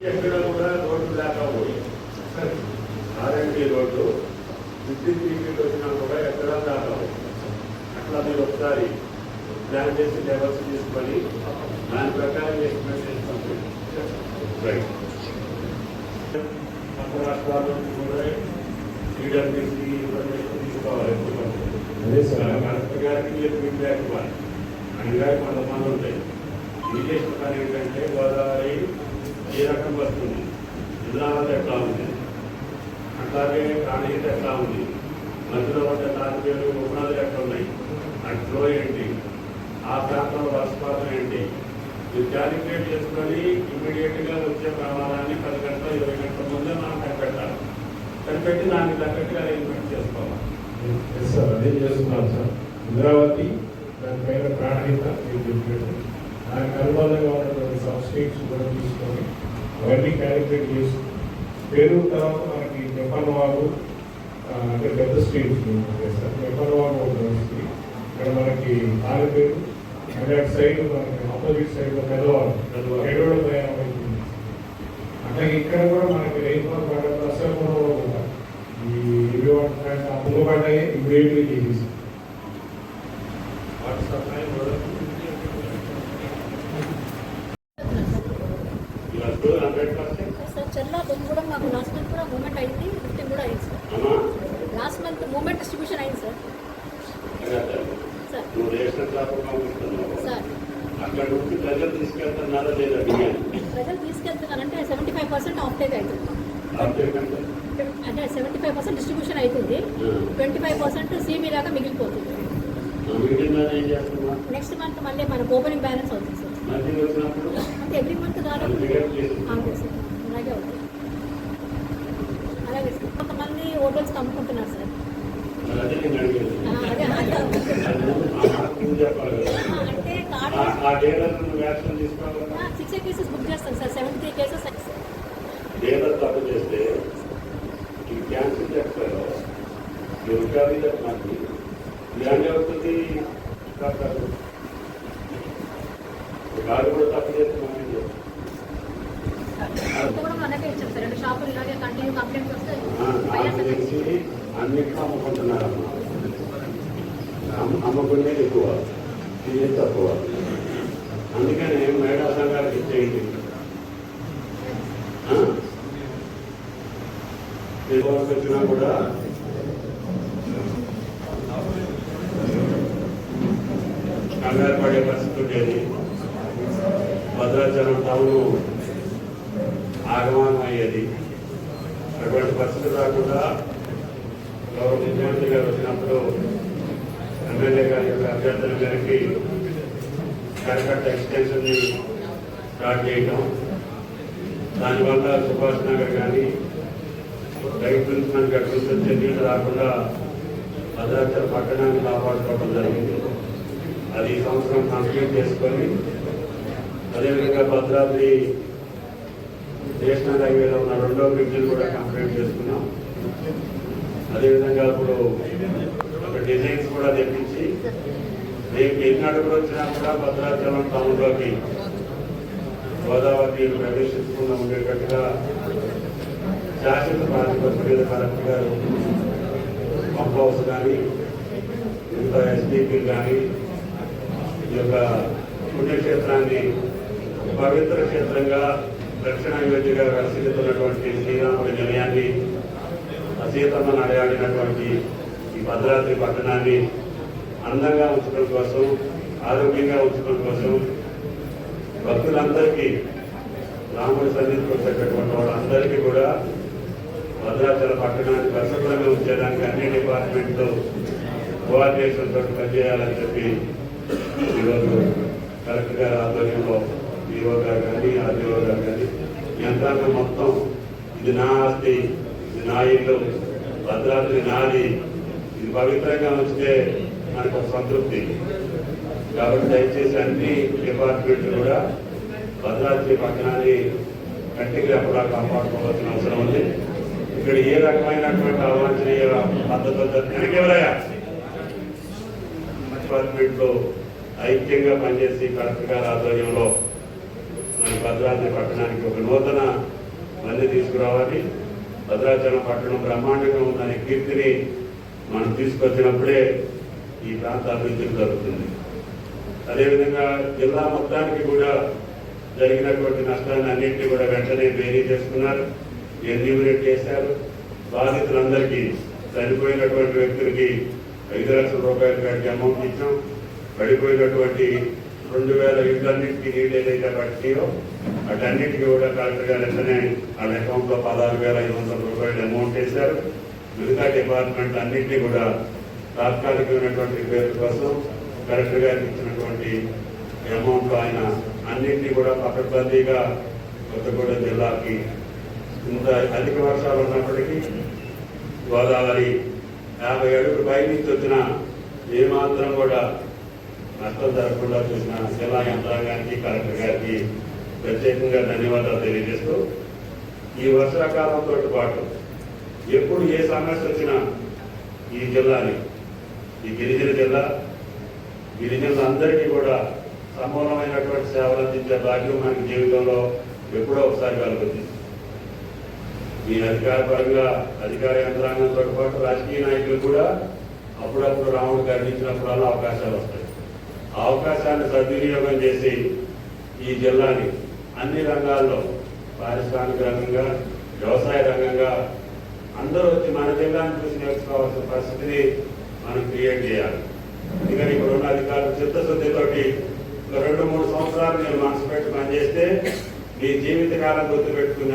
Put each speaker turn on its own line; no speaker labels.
ఎక్కడ కూడా రోడ్డు లేకపోయి ఆర్ఎండి రోడ్డు విద్యుత్ టికెట్ వచ్చినా కూడా ఎక్కడ లేకపోయి అట్లా మీరు ఒకసారి ప్లాన్ చేసి లెవెల్స్ తీసుకొని దాని ప్రకారం ఎస్టిమేట్ చేస్తాం రైట్ పక్క రాష్ట్రాల నుంచి కూడా ఈడబ్ల్యూసీ ఇన్ఫర్మేషన్ తీసుకోవాలి ఎప్పటికప్పుడు.
అదే సార్.
కలెక్టర్ గారికి మీరు ఫీడ్బ్యాక్ ఇవ్వాలి ఆయన గారికి కొంతమంది ఉంటాయి విదేశీ పని ఏంటంటే గోదావరి ఏ రకం వస్తుంది జిల్లాలో ఎట్లా ఉంది? అట్లాగే ప్రాణీత ఎట్లా ఉంది? మధ్యలో వద్ద తాటిపేరు ఉపనదులు ఎట్లా ఉన్నాయి? అట్లో ఏంటి? ఆ ప్రాంతంలో వర్షపాతం ఏంటి? మీరు క్యాలిక్యులేట్ చేసుకొని ఇమ్మీడియట్గా వచ్చే ప్రమాదాన్ని పది గంటల ఇరవై గంటల ముందే మనం కనిపెట్టాలి. కనిపెట్టి దానికి తగ్గట్టుగా అరేంజ్మెంట్ చేసుకోవాలి.
ఎస్ సార్ అదే చేస్తున్నాం సార్ ఇంద్రావతి దానిపైన ప్రాణహిత మీరు చెప్పినట్టు. దానికి అనుబంధంగా ఉన్నటువంటి సబ్ స్టేట్స్ కూడా తీసుకొని అవన్నీ క్యాలిక్యులేట్ చేసి పేరు తర్వాత మనకి నెప్పనవాగు ఆ, అంటే పెద్ద స్టేట్స్ సార్. నెప్పనవాగు ఉంటుంది ఇక్కడ మనకి ఆలపేరు అంటే అటు సైడ్ మనకి ఆపోజిట్ సైడ్లో పెద్దవాళ్ళు. ఎడవడ ప్రయాణం అవుతుంది అట్లాగే ఇక్కడ కూడా మనకి రైతుల పడ్డ కూడా ఈ ఇవి వాటి అప్పులు పడ్డాయి ఇమీడియట్లీ
సార్ చెల్లా బొమ్మ కూడా మాకు లాస్ట్ మంత్ కూడా మూమెంట్ అయింది ఫిఫ్టీన్ కూడా అయింది sir. Last month moment distribution అయింది సార్. సార్.
అక్కడ నుంచి ప్రజలు తీసుకెళ్తున్నారా లేదా బియ్యం
ప్రజలు తీసుకెళ్తున్నారంటే seventy five percent offtake అవుతుంది అంటే సెవెంటీ ఫైవ్ పర్సెంట్ డిస్ట్రిబ్యూషన్ అవుతుంది ట్వంటీ ఫైవ్ పర్సెంట్ సీబీ దాకా మిగిలిపోతుంది నెక్స్ట్ మంత్ మళ్ళీ మనకు ఓపెనింగ్ బ్యాలెన్స్ అవుతుంది ఎవ్రీ మంత్ దాదాపు అలాగే అవుతుంది. అలాగే సార్ కొంతమంది హోటల్స్ అమ్ముకుంటున్నారు సార్. అంటే. సిక్స్ కేసెస్ బుక్ చేస్తాం సార్ సెవెంటీ త్రీ కేసెస్
డేటర్ తప్పు చేస్తే ఈ క్యాన్సిల్ చేస్తారో ఈ ఉద్యోగి మనకి ఇలాంటి అవుతుంది కాదు. కాదు కూడా తప్పు చేస్తే మనం ఏం చేస్తాం? అన్నిట్లో అమ్ముకుంటున్నారు అమ్మ అమ్ముకునేది ఎక్కువ. ఇది తక్కువ. అందుకని మహిళా సంఘాలకు ఇచ్చేయండి. వచ్చినా కూడా భద్రాచలం టౌన్ ఆగమనం అయ్యేది అటువంటి పరిస్థితి రాకుండా గౌరవ ముఖ్యమంత్రి గారు వచ్చినప్పుడు ఎమ్మెల్యే గారి యొక్క అభ్యర్థుల మేరకి కరకట్ట ఎక్స్టెన్షన్ని స్టార్ట్ చేయడం దానివల్ల సుభాష్ నగర్ కానీ రైట్ నుంచి మనకి అటు నుంచి వచ్చే రాకుండా భద్రాచల పట్టణాన్ని కాపాడుకోవడం జరిగింది. అది ఈ సంవత్సరం కంప్లీట్ చేసుకొని అదేవిధంగా భద్రాద్రి నేషనల్ హైవేలో ఉన్న రెండో బ్రిడ్జిని కూడా కంప్లీట్ చేసుకున్నాం. అదేవిధంగా ఇప్పుడు ఒక డిజైన్స్ కూడా తెప్పించి రేపు ఎన్ని అడుగులు వచ్చినా కూడా భద్రాచలం టౌన్లోకి గోదావరి ప్రవేశించకుండా ఉండేటట్టుగా శాశ్వత ప్రాతిపత్తి మీద కలెక్టర్ గారు పంప్ హౌస్ కానీ ఇంకా ఎస్డిపి కానీ ఈ యొక్క పుణ్యక్షేత్రాన్ని పవిత్ర క్షేత్రంగా దక్షిణ అయోధ్యగా పరిశీలిస్తున్నటువంటి శ్రీరాముడి నిలయాన్ని అసీతమ్మ నడయాడినటువంటి ఈ భద్రాద్రి పట్టణాన్ని అందంగా ఉంచడం కోసం ఆరోగ్యంగా ఉంచడం కోసం భక్తులందరికీ రాముడి సన్నిధికి వచ్చేటటువంటి వాళ్ళందరికీ కూడా భద్రాచల పట్టణాన్ని పరిశుభ్రంగా ఉంచేదానికి అన్ని డిపార్ట్మెంట్తో కోఆర్డినేషన్ తోటి పనిచేయాలని చెప్పి ఈరోజు కలెక్టర్ గారి ఆధ్వర్యంలో ఈఓ గారు కానీ ఆర్డీఓ గారు. కానీ యంత్రాంగం మొత్తం ఇది నా ఆస్తి ఇది నా ఇల్లు భద్రాద్రి నాది. ఇది పవిత్రంగా ఉంచితే మనకు ఒక సంతృప్తి. కాబట్టి దయచేసి అన్ని డిపార్ట్మెంట్లు కూడా భద్రాద్రి పట్టణాన్ని కంటికి అప్పుడు కాపాడుకోవాల్సిన అవసరం ఉంది. ఇక్కడ ఏ రకమైనటువంటి అవాంఛనీయ పద్ధతులు వెనకెవరయ్యా డిపార్ట్మెంట్లో ఐక్యంగా పనిచేసి కలెక్టర్ గారి ఆధ్వర్యంలో భద్రాద్రి పట్టణానికి ఒక నూతన మంది తీసుకురావాలి. భద్రాచలం పట్టణం బ్రహ్మాండంగా ఉందనే కీర్తిని మనం తీసుకొచ్చినప్పుడే ఈ ప్రాంత అభివృద్ధి జరుగుతుంది. అదేవిధంగా జిల్లా మొత్తానికి కూడా జరిగినటువంటి నష్టాన్ని అన్నింటినీ కూడా వెంటనే బేరీ చేసుకున్నారు. ఎన్యూమినేట్ చేశారు. బాధితులందరికీ చనిపోయినటువంటి వ్యక్తులకి ఐదు లక్షల రూపాయలు కాడికి అమౌంట్ ఇచ్చాం. పడిపోయినటువంటి రెండు వేల ఇళ్ళన్నింటికి నీళ్ళు ఏదైతే పట్టినాయో వాటన్నిటికీ కూడా కలెక్టర్ గారు వెంటనే వాళ్ళ అకౌంట్లో పదహారు వేల ఐదు వందల రూపాయలు అమౌంట్ వేశారు. మిగతా డిపార్ట్మెంట్ అన్నింటినీ కూడా తాత్కాలికమైనటువంటి పేరు కోసం కలెక్టర్ గారికి ఇచ్చినటువంటి అమౌంట్ ఆయన అన్నింటినీ కూడా పకడ్బందీగా కొత్తగూడెం జిల్లాకి ఇంత అధిక వర్షాలు ఉన్నప్పటికీ గోదావరి యాభై అడుగులు పై నుంచి వచ్చిన ఏమాత్రం కూడా నష్టం జరగకుండా చూసిన జిల్లా యంత్రాంగానికి కలెక్టర్ గారికి ప్రత్యేకంగా ధన్యవాదాలు తెలియజేస్తూ ఈ వర్షాకాలంతో పాటు ఎప్పుడు ఏ సమస్య వచ్చినా ఈ జిల్లాని ఈ గిరిజన జిల్లా గిరిజనులందరికీ కూడా సమూలమైనటువంటి సేవలు అందించే భాగ్యం మనకి జీవితంలో ఎప్పుడో ఒకసారి కలుగుతుంది. ఈ అధికారపరంగా అధికార యంత్రాంగంతో పాటు రాజకీయ నాయకులు కూడా అప్పుడప్పుడు రాముడు కనిపించినప్పుడల్లా అవకాశాలు వస్తాయి. అవకాశాన్ని సద్వినియోగం చేసి ఈ జిల్లాని అన్ని రంగాల్లో పారిశ్రామిక రంగంగా వ్యవసాయ రంగంగా అందరూ వచ్చి మన జిల్లాని చూసి నేర్చుకోవాల్సిన పరిస్థితిని మనం క్రియేట్ చేయాలి. అందుకని ఇప్పుడున్న అధికారులు చిత్తశుద్ధితోటి ఒక రెండు మూడు సంవత్సరాలు నేను మనసు పెట్టి పనిచేస్తే మీ జీవితకాలం గుర్తుపెట్టుకున్న